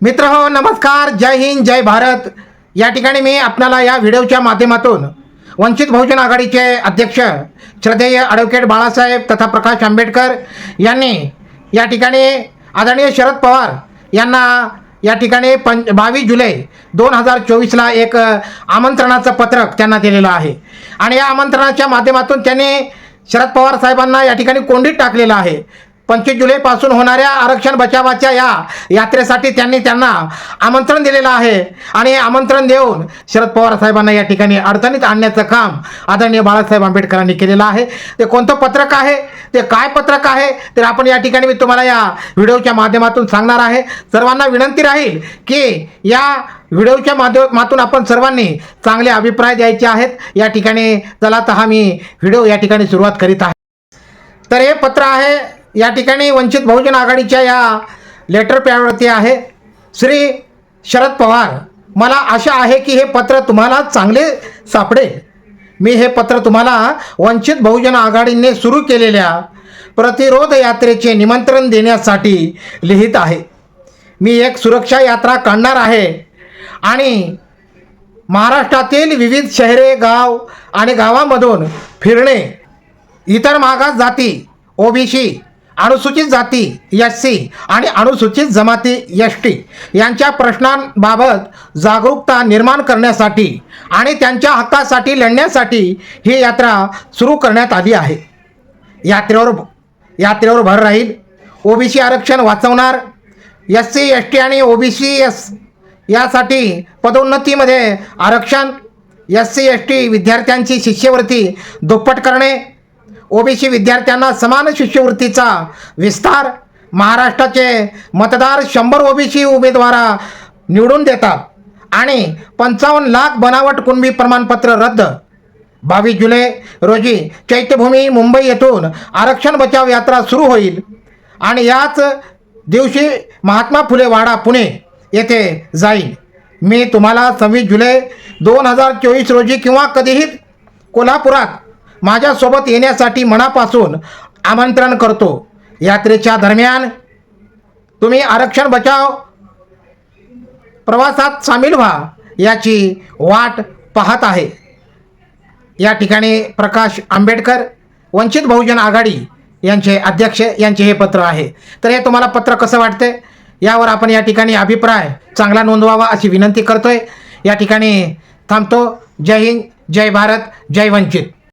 मित्र हो नमस्कार जय हिंद जय भारत. या ठिकाणी मी आपल्याला या व्हिडिओच्या माध्यमातून वंचित बहुजन आघाडीचे अध्यक्ष श्रद्धेय ॲडव्होकेट बाळासाहेब तथा प्रकाश आंबेडकर यांनी या ठिकाणी आदरणीय शरद पवार यांना या ठिकाणी पं बावीस जुलै दोन हजार चोवीसला एक आमंत्रणाचं पत्रक त्यांना दिलेलं आहे. आणि या आमंत्रणाच्या माध्यमातून त्यांनी शरद पवार साहेबांना या ठिकाणी कोंडीत टाकलेलं आहे. पंचवीस जुलैपासून होणाऱ्या आरक्षण बचावाच्या या यात्रेसाठी त्यांनी त्यांना आमंत्रण दिलेलं आहे. आणि हे आमंत्रण देऊन शरद पवार साहेबांना या ठिकाणी अडचणीत आणण्याचं काम आदरणीय बाळासाहेब आंबेडकरांनी केलेलं आहे. ते कोणतं पत्रक आहे? ते काय पत्रक आहे? तर आपण या ठिकाणी मी तुम्हाला या व्हिडिओच्या माध्यमातून सांगणार आहे. सर्वांना विनंती राहील की या व्हिडिओच्या माध्यमातून आपण सर्वांनी चांगले अभिप्राय द्यायचे आहेत. या ठिकाणी चला तर हा मी व्हिडिओ या ठिकाणी सुरुवात करीत आहे. तर हे पत्र आहे या ठिकाणी वंचित बहुजन आघाडीच्या या लेटर पॅडवरती आहे. श्री शरद पवार मला आशा आहे की हे पत्र तुम्हाला चांगले सापडेल. मी हे पत्र तुम्हाला वंचित बहुजन आघाडीने सुरू केलेल्या प्रतिरोध यात्रेचे निमंत्रण देण्यासाठी लिहित आहे. मी एक सुरक्षा यात्रा काढणार आहे आणि महाराष्ट्रातील विविध शहरे गाव आणि गावामधून फिरणे इतर मागास जाती ओबीसी अनुसूचित जाती एस सी आणि अनुसूचित जमाती एस टी यांच्या प्रश्नांबाबत जागरूकता निर्माण करण्यासाठी आणि त्यांच्या हक्कासाठी लढण्यासाठी ही यात्रा सुरू करण्यात आली आहे. यात्रेवर यात्रेवर भर राहील. ओबीसी आरक्षण वाचवणार. एस सी एस टी आणि ओबीसी एस यासाठी पदोन्नतीमध्ये आरक्षण. एस सी एस टी विद्यार्थ्यांची शिष्यवृत्ती दुप्पट करणे. ओबीसी विद्यार्थ्यांना समान शिष्यवृत्तीचा विस्तार महाराष्ट्राचे मतदार शंभर ओबीसी उमेदवारा निवडून देतात. आणि पंचावन्न लाख बनावट कुणबी प्रमाणपत्र रद्द. बावीस जुलै रोजी चैत्यभूमी मुंबई येथून आरक्षण बचाव यात्रा सुरू होईल. आणि याच दिवशी महात्मा फुले वाडा पुणे येथे जाईल. मी तुम्हाला सव्वीस जुलै दोन हजार चोवीस रोजी किंवा कधीही कोल्हापुरात माझ्यासोबत येण्यासाठी मनापासून आमंत्रण करतो. यात्रेच्या दरम्यान तुम्ही आरक्षण बचाव प्रवासात सामील व्हा याची वाट पाहत आहे. या ठिकाणी प्रकाश आंबेडकर वंचित बहुजन आघाडी यांचे अध्यक्ष यांचे हे पत्र आहे. तर हे तुम्हाला पत्र कसं वाटते यावर आपण या ठिकाणी अभिप्राय चांगला नोंदवावा अशी विनंती करतोय. या ठिकाणी थांबतो. जय हिंद जय भारत जय वंचित.